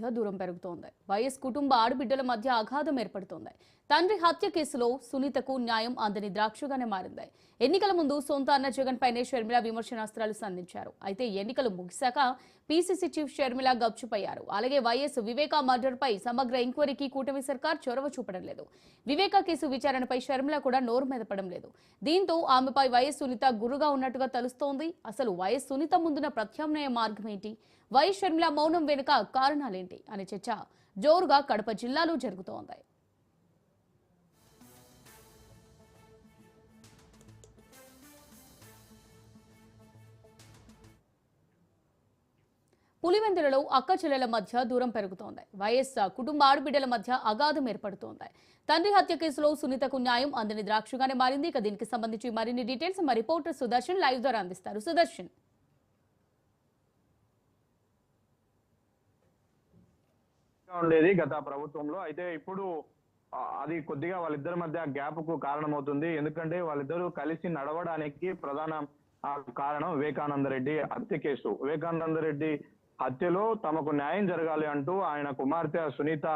మధ్య దూరం పెరుగుతోంది. వైఎస్ కుటుంబ ఆడబిడ్డల మధ్య అగాధం ఏర్పడుతోంది. తండ్రి హత్య కేసులో సునీతకు న్యాయం అందని ద్రాక్షగానే మారింది. ఎన్నికల ముందు సొంత అన్న జగన్ పైనే షర్మిల విమర్శనాస్త్రాలు సంధించారు. అయితే ఎన్నికలు ముగిశాక పీసీసీ చీఫ్ షర్మిల గప్చుపయ్యారు. అలాగే వైఎస్ వివేకా మర్డర్ పై సమగ్ర ఎంక్వైరీకి కూటమి సర్కార్ చొరవ చూపడం లేదు. వివేకా కేసు విచారణపై షర్మిల కూడా నోరు మెదపడం లేదు. దీంతో ఆమెపై వైఎస్ సునీత గురుగా ఉన్నట్టుగా తెలుస్తోంది. అసలు వైఎస్ సునీత ముందున ప్రత్యామ్నాయ మార్గం ఏంటి? వై షర్మిల మౌనం వెనుక కారణాలేంటి అనే చర్చ జోరుగా కడప జిల్లాలో జరుగుతోంది. పులివెందులలో అక్క చెల్లెల మధ్య దూరం పెరుగుతోంది. వైఎస్ కుటుంబ ఆడబిడ్డల మధ్య అగాధం ఏర్పడుతోంది. తండ్రి హత్య కేసులో సునీతకు న్యాయం అందని ద్రాక్షగానే మారింది. ఇక దీనికి సంబంధించి మరిన్ని డీటెయిల్స్ మా రిపోర్టర్ సుదర్శన్ లైవ్ ద్వారా అందిస్తారు. సుదర్శన్. ఉండేది గత ప్రభుత్వంలో. అయితే ఇప్పుడు అది కొద్దిగా వాళ్ళిద్దరి మధ్య గ్యాప్కు కారణమవుతుంది. ఎందుకంటే వాళ్ళిద్దరూ కలిసి నడవడానికి ప్రధాన కారణం వివేకానంద రెడ్డి హత్య కేసు. వివేకానంద రెడ్డి హత్యలో తమకు న్యాయం జరగాలి అంటూ ఆయన కుమార్తె సునీత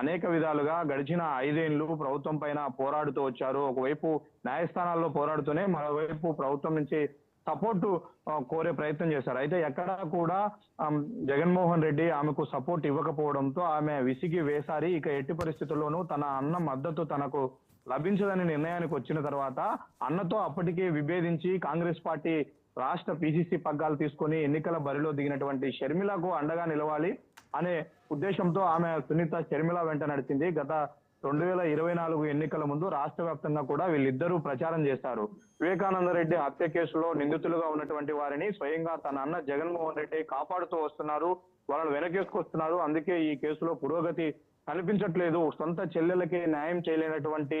అనేక విధాలుగా గడిచిన ఐదేళ్ళు ప్రభుత్వం పైన పోరాడుతూ వచ్చారు. ఒకవైపు న్యాయస్థానాల్లో పోరాడుతూనే మరోవైపు ప్రభుత్వం నుంచి సపోర్ట్ కోరే ప్రయత్నం చేశారు. అయితే ఎక్కడా కూడా జగన్మోహన్ రెడ్డి ఆమెకు సపోర్ట్ ఇవ్వకపోవడంతో ఆమె విసిగి వేసారి ఇక ఎట్టి పరిస్థితుల్లోనూ తన అన్న మద్దతు తనకు లభించదని నిర్ణయానికి వచ్చిన తర్వాత అన్నతో అప్పటికే విభేదించి కాంగ్రెస్ పార్టీ రాష్ట్ర పిసిసి పగ్గాలు తీసుకొని ఎన్నికల బరిలో దిగినటువంటి షర్మిలకు అండగా నిలవాలి అనే ఉద్దేశంతో ఆమె సునీత షర్మిల వెంట నడిచింది. గత రెండు వేల ఇరవై నాలుగు ఎన్నికల ముందు రాష్ట్ర వ్యాప్తంగా కూడా వీళ్ళిద్దరూ ప్రచారం చేశారు. వివేకానంద రెడ్డి హత్య కేసులో నిందితులుగా ఉన్నటువంటి వారిని స్వయంగా తన అన్న జగన్మోహన్ రెడ్డి కాపాడుతూ వస్తున్నారు. వాళ్ళని వెనకేసుకొస్తున్నారు. అందుకే ఈ కేసులో పురోగతి కనిపించట్లేదు సొంత చెల్లెలకి న్యాయం చేయలేనటువంటి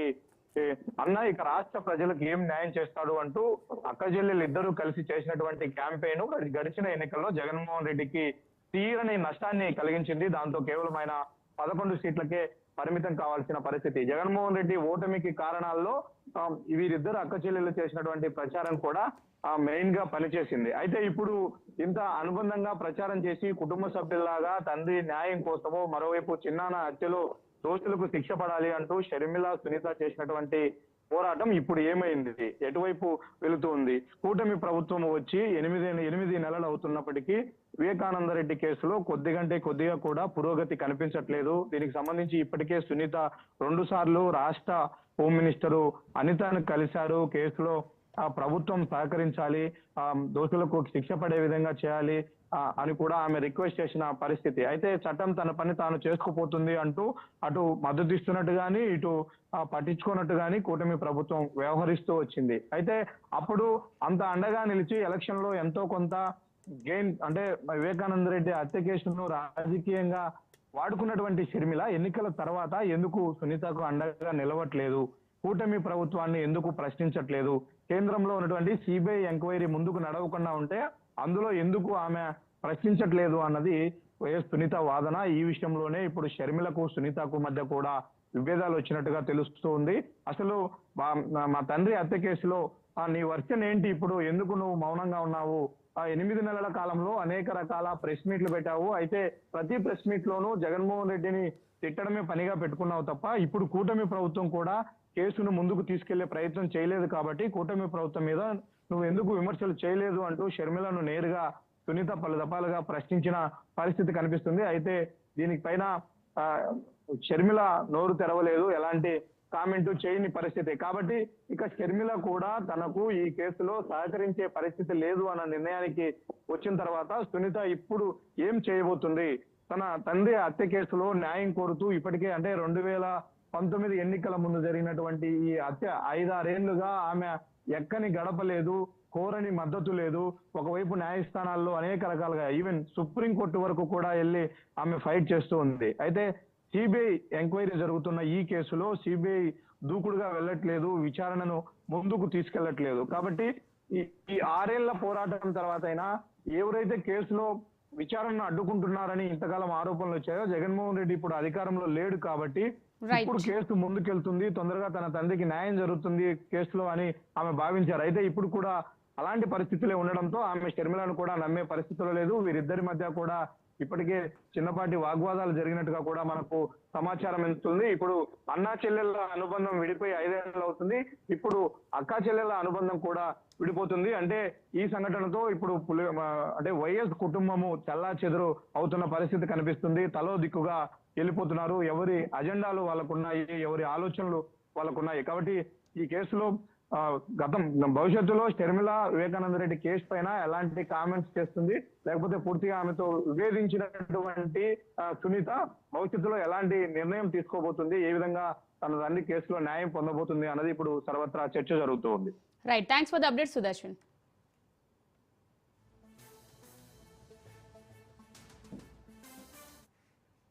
అన్న ఇక రాష్ట్ర ప్రజలకు ఏం న్యాయం చేస్తాడు అంటూ అక్క చెల్లెలు ఇద్దరూ కలిసి చేసినటువంటి క్యాంపెయిన్ గడిచిన ఎన్నికల్లో జగన్మోహన్ రెడ్డికి తీరని నష్టాన్ని కలిగించింది. దాంతో కేవలం ఆయన పదకొండు సీట్లకే పరిమితం కావాల్సిన పరిస్థితి. జగన్మోహన్ రెడ్డి ఓటమికి కారణాల్లో వీరిద్దరు అక్క చెల్లెలు చేసినటువంటి ప్రచారం కూడా మెయిన్గా పనిచేసింది. అయితే ఇప్పుడు ఇంత అనుబంధంగా ప్రచారం చేసి కుటుంబ సభ్యుల్లాగా తండ్రి న్యాయం కోసమో మరోవైపు చిన్నాన హత్యలో దోషులకు శిక్ష పడాలి అంటూ షర్మిల సునీత చేసినటువంటి పోరాటం ఇప్పుడు ఏమైంది? ఎటువైపు వెళుతుంది? కూటమి ప్రభుత్వం వచ్చి ఎనిమిది ఎనిమిది నెలలు అవుతున్నప్పటికీ వివేకానంద రెడ్డి కేసులో కొద్దిగంటే కొద్దిగా కూడా పురోగతి కనిపించట్లేదు. దీనికి సంబంధించి ఇప్పటికే సునీత రెండు సార్లు రాష్ట్ర హోమ్ మినిస్టరు అనితను కలిశారు. కేసులో ప్రభుత్వం సహకరించాలి ఆ దోషులకు శిక్ష పడే విధంగా చేయాలి అని కూడా ఆమె రిక్వెస్ట్ చేసిన పరిస్థితి. అయితే చట్టం తన పని తాను చేసుకుపోతుంది అంటూ అటు మద్దతు ఇస్తున్నట్టు గాని ఇటు పట్టించుకున్నట్టు గాని కూటమి ప్రభుత్వం వ్యవహరిస్తూ వచ్చింది. అయితే అప్పుడు అంత అండగా నిలిచి ఎలక్షన్లో ఎంతో కొంత గెయిన్ అంటే వివేకానంద రెడ్డి హత్య కేసును రాజకీయంగా వాడుకున్నటువంటి షర్మిల ఎన్నికల తర్వాత ఎందుకు సునీతకు అండగా నిలవట్లేదు? కూటమి ప్రభుత్వాన్ని ఎందుకు ప్రశ్నించట్లేదు? కేంద్రంలో ఉన్నటువంటి సిబిఐ ఎంక్వైరీ ముందుకు నడవకుండా ఉంటే అందులో ఎందుకు ఆమె ప్రశ్నించట్లేదు అన్నది వైఎస్ సునీత వాదన? ఈ విషయంలోనే ఇప్పుడు షర్మిలకు సునీతకు మధ్య కూడా విభేదాలు వచ్చినట్టుగా తెలుస్తుంది అసలు మా- మా తండ్రి హత్య కేసులో ఆ, నీ వర్షన్ ఏంటి ఇప్పుడు? ఎందుకు నువ్వు మౌనంగా ఉన్నావు? ఆ ఎనిమిది నెలల కాలంలో అనేక రకాల ప్రెస్ మీట్లు పెట్టావు. అయితే ప్రతి ప్రెస్ మీట్ లోనూ జగన్మోహన్ రెడ్డిని తిట్టడమే పనిగా పెట్టుకున్నావు తప్ప ఇప్పుడు కూటమి ప్రభుత్వం కూడా కేసును ముందుకు తీసుకెళ్ళే ప్రయత్నం చేయలేదు కాబట్టి కూటమి ప్రభుత్వం మీద నువ్వు ఎందుకు విమర్శలు చేయలేదు అంటూ షర్మిలను నేరుగా సునీత పలు దఫాలుగా ప్రశ్నించిన పరిస్థితి కనిపిస్తుంది. అయితే దీనికి పైన షర్మిల నోరు తెరవలేదు. ఎలాంటి కామెంట్ చేయని పరిస్థితి. కాబట్టి ఇక షర్మిల కూడా తనకు ఈ కేసులో సహకరించే పరిస్థితి లేదు అన్న నిర్ణయానికి వచ్చిన తర్వాత సునీత ఇప్పుడు ఏం చేయబోతుంది? తన తండ్రి హత్య కేసులో న్యాయం కోరుతూ ఇప్పటికే అంటే రెండు వేల పంతొమ్మిది ఎన్నికల ముందు జరిగినటువంటి ఈ హత్య ఐదారేళ్ళుగా ఆమె ఎక్కని గడపలేదు కోరని మద్దతు లేదు. ఒకవైపు న్యాయస్థానాల్లో అనేక రకాలుగా ఈవెన్ సుప్రీం కోర్టు వరకు కూడా వెళ్ళి ఆమె ఫైట్ చేస్తూ ఉంది. అయితే సిబిఐ ఎంక్వైరీ జరుగుతున్న ఈ కేసులో సిబిఐ దూకుడుగా వెళ్ళట్లేదు విచారణను ముందుకు తీసుకెళ్ళట్లేదు కాబట్టి ఈ ఈ ఆరేళ్ళ పోరాటం తర్వాత అయినా ఎవరైతే కేసులో విచారణను అడ్డుకుంటున్నారని ఇంతకాలం ఆరోపణలు వచ్చాయో జగన్మోహన్ రెడ్డి ఇప్పుడు అధికారంలో లేడు కాబట్టి. ఇప్పుడు కేసు ముందుకెళ్తుంది తొందరగా తన తండ్రికి న్యాయం జరుగుతుంది కేసులో అని ఆమె భావించారు అయితే ఇప్పుడు కూడా అలాంటి పరిస్థితులే ఉండడంతో ఆమె షర్మిలను కూడా నమ్మే పరిస్థితుల్లో లేదు వీరిద్దరి మధ్య కూడా ఇప్పటికే చిన్నపాటి వాగ్వాదాలు జరిగినట్టుగా కూడా మనకు సమాచారం అందుతుంది. ఇప్పుడు అన్నా చెల్లెళ్ళ అనుబంధం విడిపోయి ఐదేళ్ళు అవుతుంది. ఇప్పుడు అక్కా చెల్లెళ్ళ అనుబంధం కూడా విడిపోతుంది. అంటే ఈ సంఘటనతో ఇప్పుడు పులి అంటే వైఎస్ కుటుంబము చల్లా చెదురు అవుతున్న పరిస్థితి కనిపిస్తుంది. తలో దిక్కుగా వెళ్ళిపోతున్నారు. ఎవరి అజెండాలు వాళ్ళకున్నాయి? ఎవరి ఆలోచనలు వాళ్ళకున్నాయి? కాబట్టి ఈ కేసులో గతం భవిష్యత్తులో షర్మిల వివేకానంద రెడ్డి కేసు పైన ఎలాంటి కామెంట్స్ చేస్తుంది? లేకపోతే పూర్తిగా ఆమెతో విభేదించినటువంటి సునీత భవిష్యత్తులో ఎలాంటి నిర్ణయం తీసుకోబోతుంది? ఏ విధంగా తన తండ్రి కేసులో న్యాయం పొందబోతుంది? అన్నది ఇప్పుడు సర్వత్రా చర్చ జరుగుతూ ఉంది. Right thanks for the update Sudarshan